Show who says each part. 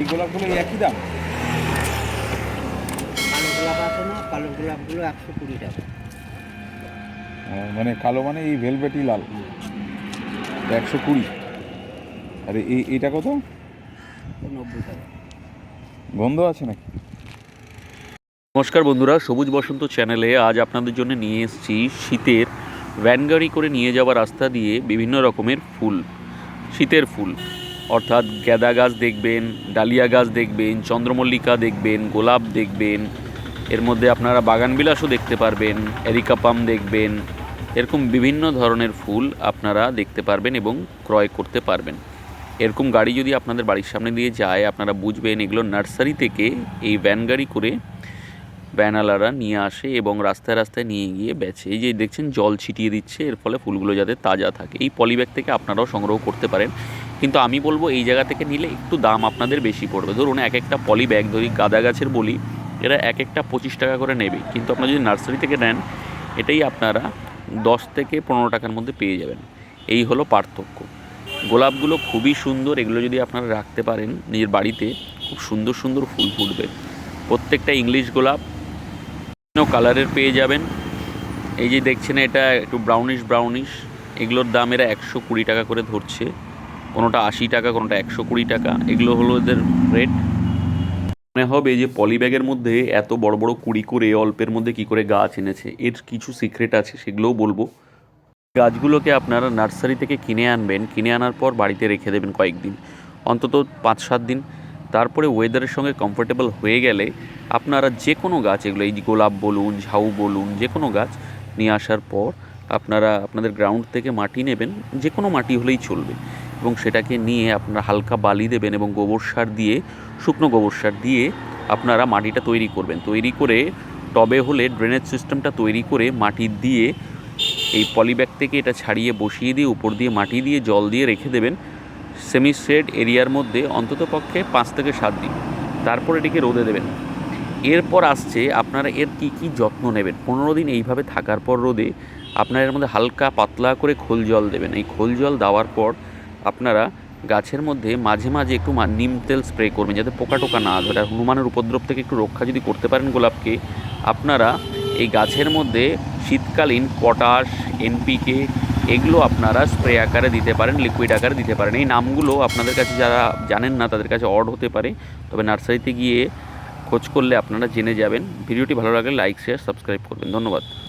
Speaker 1: এই একই দাম?
Speaker 2: কালো গোলাপ আছে না কালো গোলাপগুলো একশো কুড়ি টাকা।
Speaker 1: মানে কালো মানে এই ভেলভেটি লাল। একশো কুড়ি। আর এই এটা কত?
Speaker 2: নব্বই টাকা।
Speaker 1: গন্ধ আছে নাকি?
Speaker 3: নমস্কার বন্ধুরা সবুজ বসন্ত চ্যানেলে আজ আপনাদের জন্য নিয়ে এসেছি শীতের ভ্যান গাড়ি করে নিয়ে যাওয়া রাস্তা দিয়ে বিভিন্ন রকমের ফুল শীতের ফুল। অর্থাৎ গ্যাদা গাছ দেখবেন, ডালিয়া গাছ দেখবেন, চন্দ্রমল্লিকা দেখবেন, গোলাপ দেখবেন, এর মধ্যে আপনারা বাগানবিলাসও দেখতে পারবেন এরিকাপাম দেখবেন, এরকম বিভিন্ন ধরনের ফুল আপনারা দেখতে পারবেন এবং ক্রয় করতে পারবেন। এরকম গাড়ি যদি আপনাদের বাড়ির সামনে দিয়ে যায়, আপনারা বুঝবেন এগুলো নার্সারি থেকে এই ভ্যান গাড়ি করে ব্যানালারা নিয়ে আসে এবং রাস্তায় রাস্তায় নিয়ে গিয়ে বেচে। এই যে দেখছেন, জল ছিটিয়ে দিচ্ছে, এর ফলে ফুলগুলো যাতে তাজা থাকে। এই পলিব্যাগ থেকে আপনারাও সংগ্রহ করতে পারেন। কিন্তু আমি বলব এই জায়গা থেকে নিলে একটু দাম আপনাদের বেশি পড়বে। ধরুন এক একটা পলি ব্যাগ, ধরি গাঁদা গাছের বলি, এরা এক একটা পঁচিশ টাকা করে নেবে। কিন্তু আপনারা যদি নার্সারি থেকে নেন, এটাই আপনারা দশ থেকে পনেরো টাকার মধ্যে পেয়ে যাবেন। এই হলো পার্থক্য। গোলাপগুলো খুবই সুন্দর, এগুলো যদি আপনারা রাখতে পারেন নিজের বাড়িতে, খুব সুন্দর সুন্দর ফুল ফুটবে। প্রত্যেকটা ইংলিশ গোলাপ বিভিন্ন কালারের পেয়ে যাবেন। এই যে দেখছেন এটা একটু ব্রাউনিশ ব্রাউনিশ এগুলোর দাম এরা একশো কুড়ি টাকা করে ধরছে। কোনোটা আশি টাকা, কোনোটা একশো কুড়ি টাকা, এগুলো হলো এদের রেট মনে হবে যে পলিব্যাগের মধ্যে এত বড় বড় কুড়ি করে অল্পের মধ্যে কি করে গাছ এনেছে, এর কিছু সিক্রেট আছে, সেগুলোও বলব। গাছগুলোকে আপনারা নার্সারি থেকে কিনে আনবেন, কিনে আনার পর বাড়িতে রেখে দেবেন কয়েকদিন, অন্তত পাঁচ সাত দিন। তারপরে ওয়েদারের সঙ্গে কমফোর্টেবল হয়ে গেলে আপনারা যে কোনো গাছ, এগুলো এই গোলাপ বলুন, ঝাউ বলুন যে কোনো গাছ নিয়ে আসার পর আপনারা, আপনাদের গ্রাউন্ড থেকে মাটি নেবেন যে কোনো মাটি হলেই চলবে। এবং সেটাকে নিয়ে আপনারা হালকা বালি দেবেন এবং গোবর সার দিয়ে, শুকনো গোবর সার দিয়ে আপনারা মাটিটা তৈরি করবেন। তৈরি করে টবে হলে ড্রেনেজ সিস্টেমটা তৈরি করে মাটি দিয়ে এই পলিব্যাগ থেকে এটা ছাড়িয়ে বসিয়ে দিয়ে, উপর দিয়ে মাটি দিয়ে জল দিয়ে রেখে দেবেন সেমি শেড এরিয়ার মধ্যে, অন্তত পক্ষে পাঁচ থেকে সাত দিন। তারপর এটিকে রোদে দেবেন। এরপর আসছে আপনারা এর কি কি যত্ন নেবেন? পনেরো দিন এইভাবে থাকার পর রোদে আপনারা এর মধ্যে হালকা পাতলা করে খোল জল দেবেন। এই খোল জল দেওয়ার পর আপনারা গাছের মধ্যে মাঝে মাঝে একটু নিম তেল স্প্রে করবেন যাতে পোকা টোকা না ধরে। আর হনুমানের উপদ্রব থেকে একটু রক্ষা যদি করতে পারেন গোলাপকে, আপনারা এই গাছের মধ্যে শীতকালীন পটাশ এনপিকে এগুলো আপনারা স্প্রে আকারে দিতে পারেন লিকুইড আকারে দিতে পারেন। এই নামগুলো আপনাদের কাছে যারা জানেন না তাদের কাছে অড হতে পারে। তবে নার্সারিতে গিয়ে খোঁজ করলে আপনারা জেনে যাবেন। ভিডিওটি ভালো লাগলে লাইক শেয়ার সাবস্ক্রাইব করবেন। ধন্যবাদ।